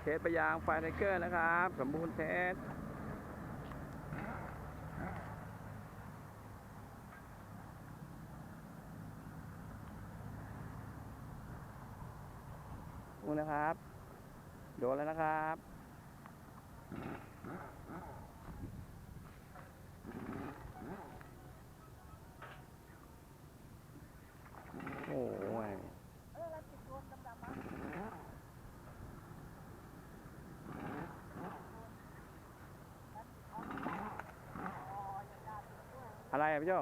เทสไปยางไฟไทเกอร์นะครับ สมบูรณ์เทสนะครับ โดนแล้วนะครับ โอ้ย อะไรอะพี่โจ้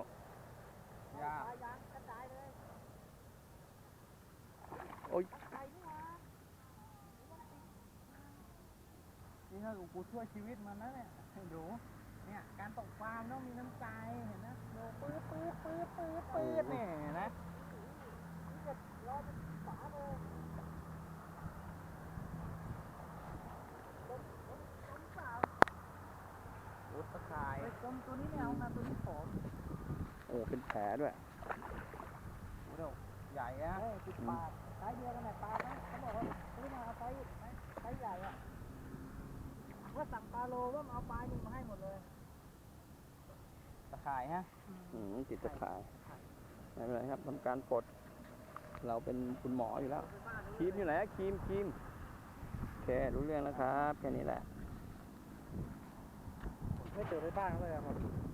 ยาโอ้ยนี่ถ้ากูช่วยชีวิตมันนะเนี่ยให้ดูเนี่ยการตกปลามันต้องมีน้ำใจเห็นนะโยปื๊ดปื๊ดปื๊ดปื๊ดปื๊ดเนี่ยเห็นนะโอ้ตะข่ายตัวตัวนี้ไม่เอานะตัวนี้ผอมโอ้เป็นแผลด้วยโอ้โหใหญ่อะสิบบาทไซส์เดียวกันไหนปลานะเขาบอกว่าซื้อมาเอาไซส์ไซส์ใหญ่อะว่าสั่งปลาโลว่าเอาปลาหนึ่งมาให้หมดเลยตะข่ายฮะอืมติดตะข่ายไม่เป็นไรครับทำการปลดเราเป็นคุณหมออยู่แล้วครีมอยู่ไหนอะครีมครีมโอเครู้เรื่องแล้วครับแค่นี้แหละไม่เจอในบ้านเลยอะครับถึงทำไม